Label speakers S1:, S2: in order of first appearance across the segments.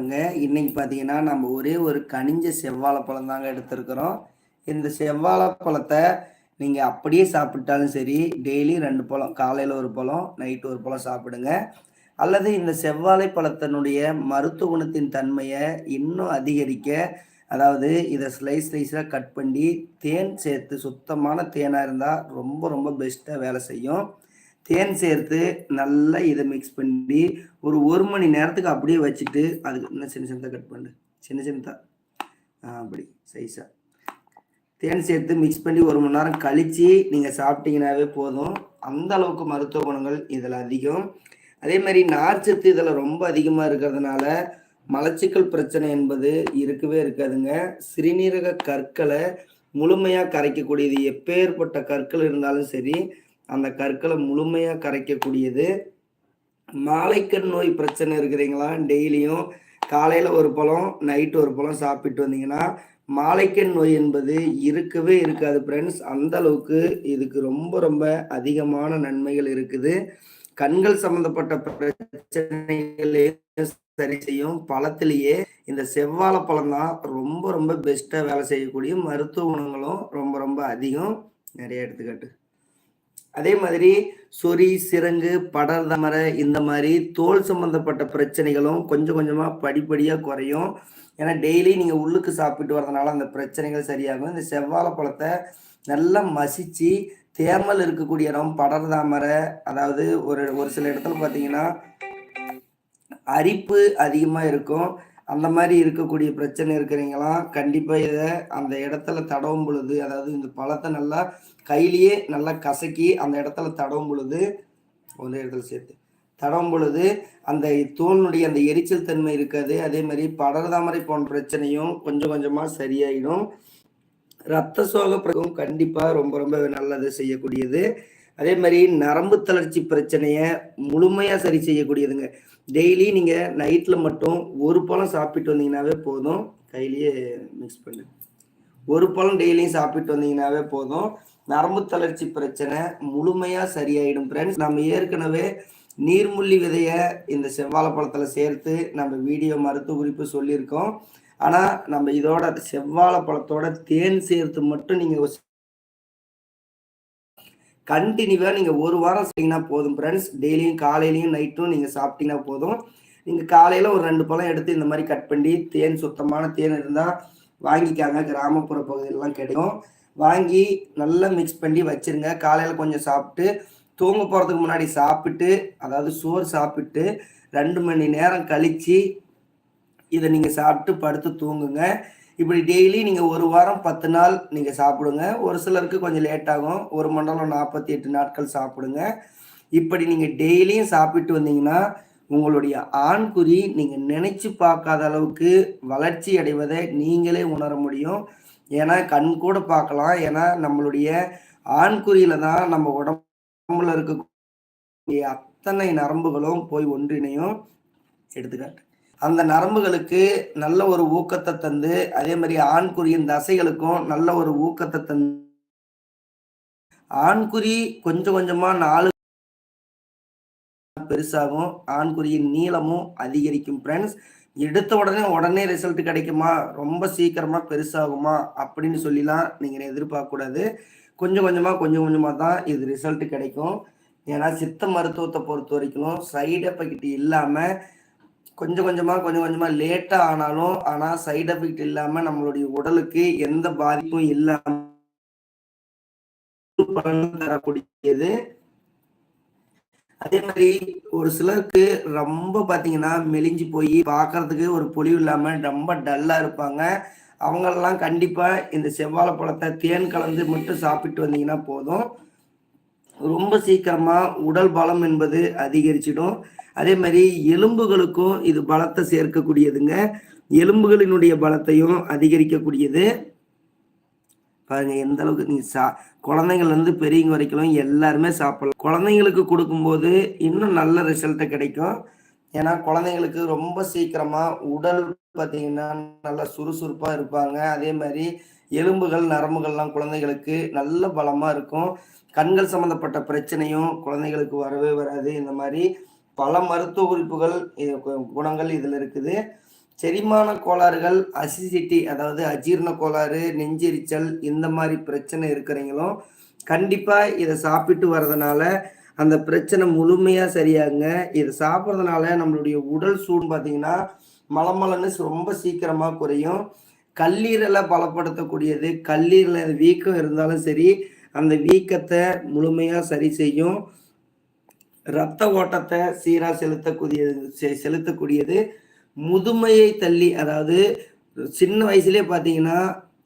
S1: இன்னைக்கு பார்த்தீங்கன்னா நம்ம ஒரே ஒரு கனிஞ்ச பழம் தாங்க எடுத்திருக்கிறோம் இந்த செவ்வாழைப்பழத்தை நீங்கள் அப்படியே சாப்பிட்டாலும் சரி டெய்லி ரெண்டு பழம் காலையில் ஒரு பழம் நைட்டு ஒரு பழம் சாப்பிடுங்க அல்லது இந்த செவ்வாழை பழத்தினுடைய மருத்துவ குணத்தின் தன்மையை இன்னும் அதிகரிக்க அதாவது இதை ஸ்லைஸ் ஸ்லைஸாக கட் பண்ணி தேன் சேர்த்து சுத்தமான தேனாக இருந்தால் ரொம்ப ரொம்ப பெஸ்ட்டாக வேலை செய்யும் தேன் சேர்த்து நல்லா இதை மிக்ஸ் பண்ணி ஒரு ஒரு மணி நேரத்துக்கு அப்படியே வச்சுட்டு அதுக்கு இன்னும் சின்ன சின்னதாக கட் பண்ணு சின்ன சின்னதாக அப்படி சைஸாக தேன் சேர்த்து மிக்ஸ் பண்ணி ஒரு மணி நேரம் கழித்து நீங்கள் சாப்பிட்டீங்கனாவே போதும் அந்த அளவுக்கு மருத்துவ குணங்கள் இதில் அதிகம் அதே மாதிரி நார்ச்சத்து இதில் ரொம்ப அதிகமாக இருக்கிறதுனால மலச்சிக்கல் பிரச்சனை என்பது இருக்கவே இருக்காதுங்க சிறுநீரக கற்களை முழுமையாக கரைக்கக்கூடியது எப்பேற்பட்ட கற்கள் இருந்தாலும் சரி அந்த கற்களை முழுமையாக கரைக்கக்கூடியது மாலைக்கண் நோய் பிரச்சனை இருக்கிறீங்களா டெய்லியும் காலையில் ஒரு பழம் நைட்டு ஒரு பழம் சாப்பிட்டு வந்தீங்கன்னா மாலைக்கண் நோய் என்பது இருக்கவே இருக்காது ஃப்ரெண்ட்ஸ் அந்த அளவுக்கு இதுக்கு ரொம்ப ரொம்ப அதிகமான நன்மைகள் இருக்குது கண்கள் சம்பந்தப்பட்ட பிரச்சனைகளையும் சரி செய்யும் பழத்திலேயே இந்த செவ்வாழை பழம் தான் ரொம்ப ரொம்ப பெஸ்ட்டாக வேலை செய்யக்கூடிய மருத்துவ குணங்களும் ரொம்ப ரொம்ப அதிகம் நிறைய எடுத்துக்காட்டு அதே மாதிரி சொறி சிறங்கு படர்தமரை இந்த மாதிரி தோல் சம்மந்தப்பட்ட பிரச்சனைகளும் கொஞ்சம் கொஞ்சமாக படிப்படியாக குறையும் ஏன்னா டெய்லி நீங்கள் உள்ளுக்கு சாப்பிட்டு வரதுனால அந்த பிரச்சனைகள் சரியாகும் இந்த செவ்வாழை பழத்தை நல்லா மசித்து தேமல் இருக்கக்கூடிய இடம் படர்தாமரை அதாவது ஒரு ஒரு சில இடத்துல பார்த்தீங்கன்னா அரிப்பு அதிகமாக இருக்கும் அந்த மாதிரி இருக்கக்கூடிய பிரச்சனை இருக்கிறீங்களாம் கண்டிப்பாக இதை அந்த இடத்துல தடவும் பொழுது அதாவது இந்த பழத்தை நல்லா கையிலேயே நல்லா கசக்கி அந்த இடத்துல தடவும் பொழுது ஒரே இடத்துல சேர்த்து தடவும் பொழுது அந்த தூணுடைய அந்த எரிச்சல் தன்மை இருக்காது அதே மாதிரி படர்தாமரை போன்ற பிரச்சனையும் கொஞ்சம் கொஞ்சமாக சரியாயிடும் ரத்த சோக கண்டிப்பாக ரொம்ப ரொம்ப நல்லது செய்யக்கூடியது அதே மாதிரி நரம்பு தளர்ச்சி பிரச்சனையை முழுமையாக சரி செய்யக்கூடியதுங்க டெய்லி நீங்கள் நைட்டில் மட்டும் ஒரு பழம் சாப்பிட்டு வந்தீங்கன்னாவே போதும் கையிலேயே மிக்ஸ் பண்ணு ஒரு பழம் டெய்லியும் சாப்பிட்டு வந்தீங்கன்னாவே போதும் நரம்பு தளர்ச்சி பிரச்சனை முழுமையாக சரியாயிடும் ஃப்ரெண்ட்ஸ் நம்ம ஏற்கனவே நீர்முள்ளி விதையை இந்த செவ்வாழை பழத்தில் சேர்த்து நம்ம வீடியோ மருத்துவ குறிப்பு சொல்லியிருக்கோம் ஆனால் நம்ம இதோட செவ்வாழை பழத்தோட தேன் சேர்த்து மட்டும் நீங்கள் கண்டினியூவாக நீங்கள் ஒரு வாரம் செய்யினா போதும் ஃப்ரெண்ட்ஸ் டெய்லியும் காலையிலையும் நைட்டும் நீங்கள் சாப்பிட்டீங்கன்னா போதும் நீங்கள் காலையில் ஒரு ரெண்டு பழம் எடுத்து இந்த மாதிரி கட் பண்ணி தேன் சுத்தமான தேன் இருந்தால் வாங்கிக்காங்க கிராமப்புற பகுதியிலலாம் கிடைக்கும் வாங்கி நல்லா மிக்ஸ் பண்ணி வச்சுருங்க காலையில் கொஞ்சம் சாப்பிட்டு தூங்க போகிறதுக்கு முன்னாடி சாப்பிட்டு அதாவது சோறு சாப்பிட்டு ரெண்டு மணி நேரம் கழித்து இதை நீங்கள் சாப்பிட்டு படுத்து தூங்குங்க இப்படி டெய்லி நீங்கள் ஒரு வாரம் பத்து நாள் நீங்கள் சாப்பிடுங்க ஒரு சிலருக்கு கொஞ்சம் லேட் ஆகும் ஒரு மண்டலம் நாற்பத்தி எட்டு நாட்கள் சாப்பிடுங்க இப்படி நீங்கள் டெய்லியும் சாப்பிட்டு வந்தீங்கன்னா உங்களுடைய ஆண்குறி நீங்கள் நினைச்சு பார்க்காத அளவுக்கு வளர்ச்சி அடைவதை நீங்களே உணர முடியும் ஏன்னா கண் கூட பார்க்கலாம் ஏன்னா நம்மளுடைய ஆண்குறியில தான் நம்ம உடம்புல இருக்க அத்தனை நரம்புகளும் போய் ஒன்றிணையும் எடுத்துக்காட்டு அந்த நரம்புகளுக்கு நல்ல ஒரு ஊக்கத்தை தந்து அதே மாதிரி ஆண்குறியின் தசைகளுக்கும் நல்ல ஒரு ஊக்கத்தை தந்து ஆண்குறி கொஞ்சம் கொஞ்சமா நாலு பெருசாகும் ஆண்குறியின் நீளமும் அதிகரிக்கும் ஃப்ரெண்ட்ஸ் எடுத்த உடனே உடனே ரிசல்ட் கிடைக்குமா ரொம்ப சீக்கிரமா பெருசாகுமா அப்படின்னு சொல்லிலாம் நீங்க எதிர்பார்க்க கூடாது கொஞ்சம் கொஞ்சமா கொஞ்சம் கொஞ்சமா தான் இது ரிசல்ட் கிடைக்கும் ஏன்னா சித்த மருத்துவத்தை பொறுத்த வரைக்கும் சைடு எஃபெக்ட் இல்லாமல் கொஞ்சம் கொஞ்சமாக கொஞ்சம் கொஞ்சமாக லேட்டாக ஆனாலும் ஆனால் சைடு எஃபெக்ட் இல்லாமல் நம்மளுடைய உடலுக்கு எந்த பாதிப்பும் இல்லாமல் தரக்கூடியது அதே மாதிரி ஒரு சிலருக்கு ரொம்ப பார்த்தீங்கன்னா மெலிஞ்சு போய் பார்க்கறதுக்கு ஒரு பொலிவு இல்லாமல் ரொம்ப டல்லாக இருப்பாங்க அவங்களெல்லாம் கண்டிப்பாக இந்த செவ்வாழை பழத்தை தேன் கலந்து மட்டும் சாப்பிட்டு வந்தீங்கன்னா போதும் ரொம்ப சீக்கிரமாக உடல் பலம் என்பது அதிகரிச்சிடும் அதே மாதிரி எலும்புகளுக்கும் இது பலத்தை சேர்க்கக்கூடியதுங்க எலும்புகளினுடைய பலத்தையும் அதிகரிக்கக்கூடியது பாருங்க எந்த அளவுக்கு நீங்கள் சா குழந்தைங்கள்லேருந்து பெரியவங்க வரைக்கும் எல்லாருமே சாப்பிடலாம் குழந்தைங்களுக்கு கொடுக்கும்போது இன்னும் நல்ல ரிசல்ட்டை கிடைக்கும் ஏன்னா குழந்தைங்களுக்கு ரொம்ப சீக்கிரமாக உடல் பார்த்தீங்கன்னா நல்லா சுறுசுறுப்பாக இருப்பாங்க அதே மாதிரி எலும்புகள் நரம்புகள்லாம் குழந்தைகளுக்கு நல்ல பலமாக இருக்கும் கண்கள் சம்மந்தப்பட்ட பிரச்சனையும் குழந்தைகளுக்கு வரவே வராது இந்த மாதிரி பல மருத்துவ குறிப்புகள் குணங்கள் இதில் இருக்குது செரிமான கோளாறுகள் அசிசிட்டி அதாவது அஜீர்ண கோளாறு நெஞ்செரிச்சல் இந்த மாதிரி பிரச்சனை இருக்கிறீங்களும் கண்டிப்பாக இதை சாப்பிட்டு வர்றதுனால அந்த பிரச்சனை முழுமையாக சரியாகுங்க இதை சாப்பிட்றதுனால நம்மளுடைய உடல் சூடு பார்த்தீங்கன்னா மலமலன்னு ரொம்ப சீக்கிரமாக குறையும் கல்லீரலை பலப்படுத்தக்கூடியது கல்லீரல வீக்கம் இருந்தாலும் சரி அந்த வீக்கத்தை முழுமையாக சரி செய்யும் இரத்த ஓட்டத்தை சீராக செலுத்தக்கூடியது செலுத்தக்கூடியது முதுமையை தள்ளி அதாவது சின்ன வயசுலேயே பார்த்தீங்கன்னா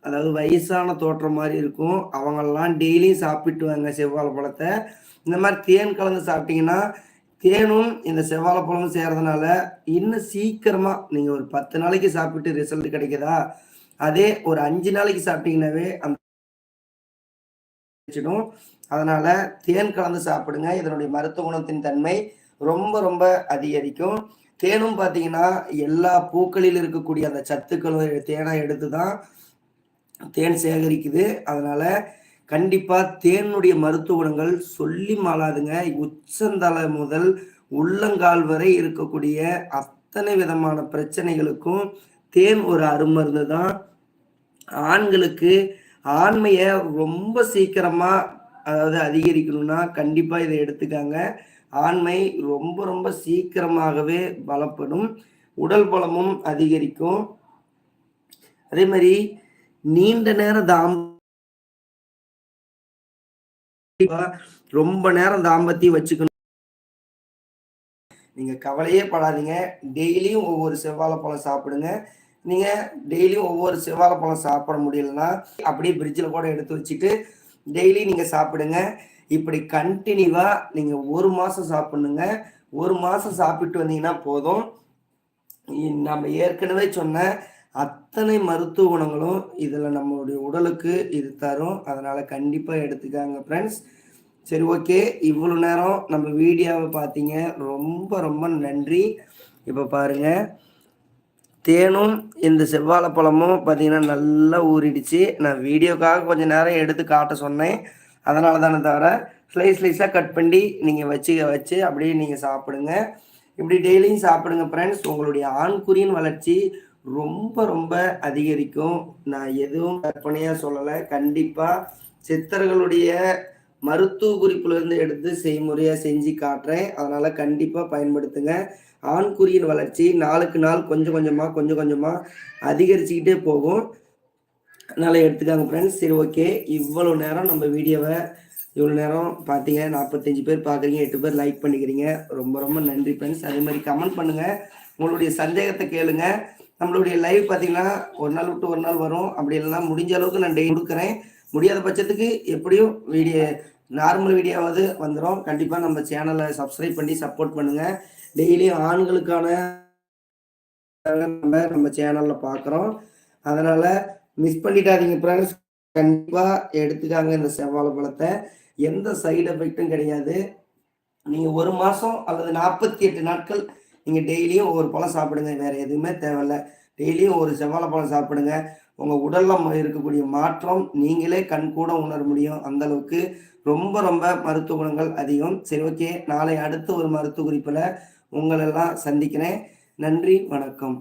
S1: அதாவது வயசான தோற்றம் மாதிரி இருக்கும் அவங்கெல்லாம் டெய்லியும் சாப்பிட்டுவாங்க செவ்வாழை பழத்தை இந்த மாதிரி தேன் கலந்து சாப்பிட்டீங்கன்னா தேனும் இந்த செவ்வாழை பழமும் சேர்றதுனால இன்னும் சீக்கிரமாக நீங்கள் ஒரு பத்து நாளைக்கு சாப்பிட்டு ரிசல்ட் கிடைக்குதா அதே ஒரு அஞ்சு நாளைக்கு சாப்பிட்டீங்கன்னாவே அந்த அதனால தேன் கலந்து சாப்பிடுங்க இதனுடைய மருத்துவ குணத்தின் தன்மை ரொம்ப ரொம்ப அதிகரிக்கும் தேனும் பார்த்தீங்கன்னா எல்லா பூக்களில் இருக்கக்கூடிய அந்த சத்துக்களும் தேனை எடுத்து தான் தேன் சேகரிக்குது அதனால கண்டிப்பாக தேனுடைய மருத்துவ குணங்கள் சொல்லி மாளாதுங்க உச்சந்தலை முதல் உள்ளங்கால் வரை இருக்கக்கூடிய அத்தனை விதமான பிரச்சனைகளுக்கும் தேன் ஒரு அருமருந்து தான் ஆண்களுக்கு ஆண்மையை ரொம்ப சீக்கிரமா அதாவது அதிகரிக்கணும்னா கண்டிப்பா இதை எடுத்துக்காங்க ஆண்மை ரொம்ப ரொம்ப சீக்கிரமாகவே பலப்படும் உடல் பலமும் அதிகரிக்கும் அதே மாதிரி நீண்ட நேர தாம் ரொம்ப நேரம் தாம்பத்தி வச்சுக்கணும் நீங்க கவலையே படாதீங்க டெய்லியும் ஒவ்வொரு செவ்வாழை பழம் சாப்பிடுங்க நீங்கள் டெய்லியும் ஒவ்வொரு செவ்வாழை பழம் சாப்பிட முடியலன்னா அப்படியே பிரிட்ஜில் கூட எடுத்து வச்சுட்டு டெய்லி நீங்கள் சாப்பிடுங்க இப்படி கண்டினியூவாக நீங்கள் ஒரு மாதம் சாப்பிடணுங்க ஒரு மாதம் சாப்பிட்டு வந்தீங்கன்னா போதும் நம்ம ஏற்கனவே சொன்ன அத்தனை மருத்துவ குணங்களும் இதில் நம்மளுடைய உடலுக்கு இது தரும் அதனால் கண்டிப்பாக எடுத்துக்காங்க ஃப்ரெண்ட்ஸ் சரி ஓகே இவ்வளோ நேரம் நம்ம வீடியோவை பார்த்தீங்க ரொம்ப ரொம்ப நன்றி இப்போ பாருங்கள் தேனும் இந்த செவ்வாழைப்பழமும் பார்த்தீங்கன்னா நல்லா ஊறிடுச்சு நான் வீடியோக்காக கொஞ்சம் நேரம் எடுத்து காட்ட சொன்னேன் அதனால தானே தவிர ஸ்லைஸ் ஸ்லைஸாக கட் பண்ணி நீங்கள் வச்சு வச்சு அப்படியே நீங்கள் சாப்பிடுங்க இப்படி டெய்லியும் சாப்பிடுங்க ஃப்ரெண்ட்ஸ் உங்களுடைய ஆண்குறியின் வளர்ச்சி ரொம்ப ரொம்ப அதிகரிக்கும் நான் எதுவும் கற்பனையாக சொல்லலை கண்டிப்பாக சித்தர்களுடைய மருத்துவ குறிப்புலேருந்து எடுத்து செய்முறையாக செஞ்சு காட்டுறேன் அதனால் கண்டிப்பாக பயன்படுத்துங்க ஆண்குறியின் வளர்ச்சி நாளுக்கு நாள் கொஞ்சம் கொஞ்சமாக கொஞ்சம் கொஞ்சமாக அதிகரிச்சுக்கிட்டே போகும் அதனால் எடுத்துக்காங்க ஃப்ரெண்ட்ஸ் சரி ஓகே இவ்வளோ நேரம் நம்ம வீடியோவை இவ்வளோ நேரம் பார்த்தீங்க நாற்பத்தஞ்சு பேர் பார்க்குறீங்க எட்டு பேர் லைக் பண்ணிக்கிறீங்க ரொம்ப ரொம்ப நன்றி ஃப்ரெண்ட்ஸ் அதே மாதிரி கமெண்ட் பண்ணுங்கள் உங்களுடைய சந்தேகத்தை கேளுங்க நம்மளுடைய லைவ் பார்த்தீங்கன்னா ஒரு நாள் விட்டு ஒரு நாள் வரும் அப்படி இல்லைனா முடிஞ்ச அளவுக்கு நான் டெய்லி கொடுக்குறேன் முடியாத பட்சத்துக்கு எப்படியும் வீடியோ நார்மல் வீடியோவாவது வந்துடும் கண்டிப்பாக நம்ம சேனலை சப்ஸ்கிரைப் பண்ணி சப்போர்ட் பண்ணுங்கள் டெய்லி ஆண்களுக்கான நம்ம நம்ம சேனலில் பார்க்குறோம் அதனால் மிஸ் பண்ணிட்டாதீங்க ஃப்ரெண்ட்ஸ் கண்டிப்பாக எடுத்துக்காங்க இந்த செவ்வாழை பழத்தை எந்த சைடு எஃபெக்டும் கிடையாது நீங்கள் ஒரு மாதம் அல்லது நாற்பத்தி எட்டு நாட்கள் நீங்கள் டெய்லியும் ஒரு பழம் சாப்பிடுங்க வேறு எதுவுமே தேவையில்ல டெய்லியும் ஒரு செவ்வாழை பழம் சாப்பிடுங்க உங்கள் உடலில் இருக்கக்கூடிய மாற்றம் நீங்களே கண் கூட உணர முடியும் அந்த அளவுக்கு ரொம்ப ரொம்ப மருத்துவ குணங்கள் அதிகம் சரி ஓகே நாளை அடுத்த ஒரு மருத்துவ குறிப்பில் உங்களெல்லாம் சந்திக்கிறேன் நன்றி வணக்கம்